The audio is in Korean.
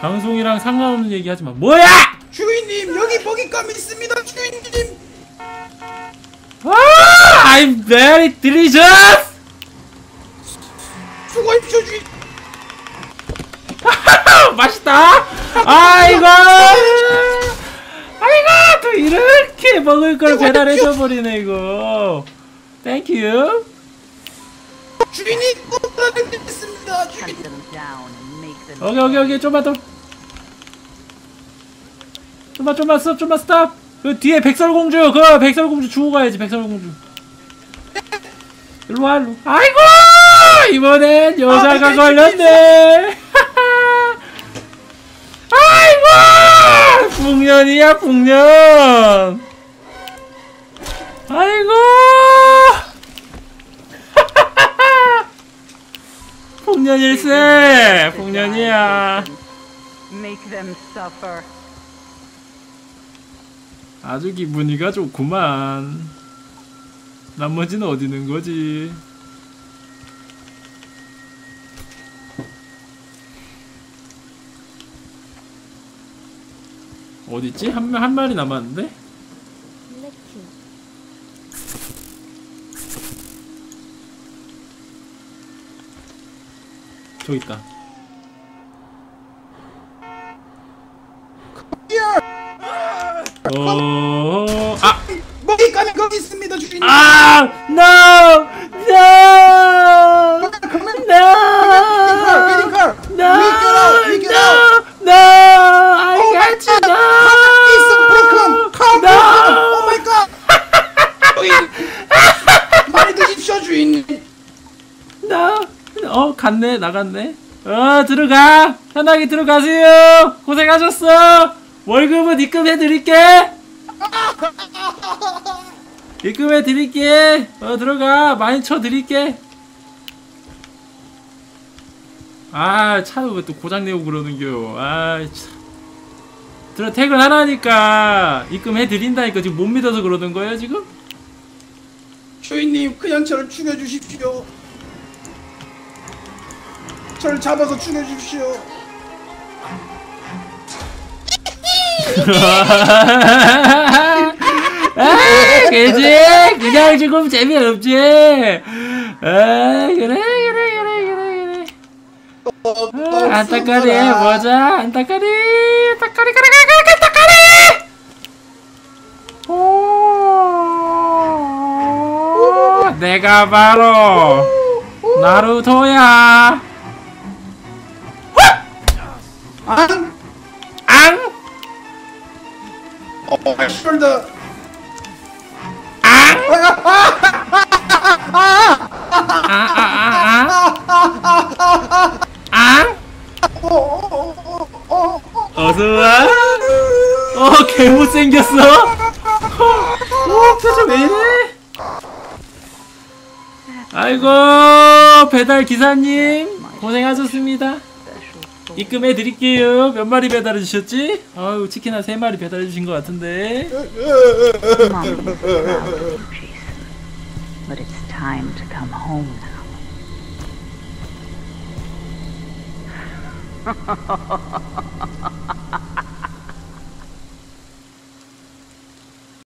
방송이랑 상관없는 얘기 하지 마. 뭐야? 주인님 여기 먹잇감 있습니다 주인님 아, I'm very delicious. 수고하십시오 주인 아, 맛있다. 아이고. 아이고 또 이렇게 먹을 걸 배달해줘 버리네 이거. 땡큐. 주인님 꼭 따르겠습니다 주인 Hunt 오케이 오케이 오케이 좀만 더. 좀만 좀만 스톱 좀만 스톱. 그 뒤에 백설공주 그 백설공주 주고 가야지 백설공주. 일로 와 일로. 아이고 이번엔 여자가 아, 네, 걸렸네. 아이고 풍년이야 풍년. 아이고. 풍년일세 풍년이야. 아주 기분이가 좋구만. 나머지는 어디 있는 거지? 어디 있지? 한, 명- 한 마리 남았는데? 저기 있다. 어, 아, 먹잇감이 거기 있습니다 주인님 아, no, no, no, no, We get out, no, we get out. no, I Oh got you, no, It's broken! Come no. broken! Oh my god! 주인! 많이 드십시오 주인님! no, 어, 갔네, 나갔네. 어, 들어가, 편하게 들어가세요. 고생하셨어. 월급은 입금해 드릴게. 입금해 드릴게. 어, 들어가, 많이 쳐 드릴게. 아, 차왜또 고장 내고 그러는겨. 아, 참. 들어 퇴근하라니까 입금해 드린다니까 지금 못 믿어서 그러는 거예요 지금? 주인님 그냥 저를 죽여주십시오 저를 잡아서 죽여주십시오 아, 그지? 그냥 죽으면 재미없지. 아, 그래, 그래, 그래, 그래, 그래. 아, 안타까리, 뭐자, 안타까리, 안타까리, 그래, 그래, 그래, 안타까리! 오, 내가 바로 나루토야. 안! 앙, 어! 앙, 아, 앙. 어. 어서와. 어, 개 못생겼어. 어, 표정 왜 이래? 아이고, 배달 기사님. 고생하셨습니다. 입금해 드릴게요. 몇 마리 배달해 주셨지? 아유, 치킨 한 세 마리 배달해 주신 것 같은데. But it's time to come home now.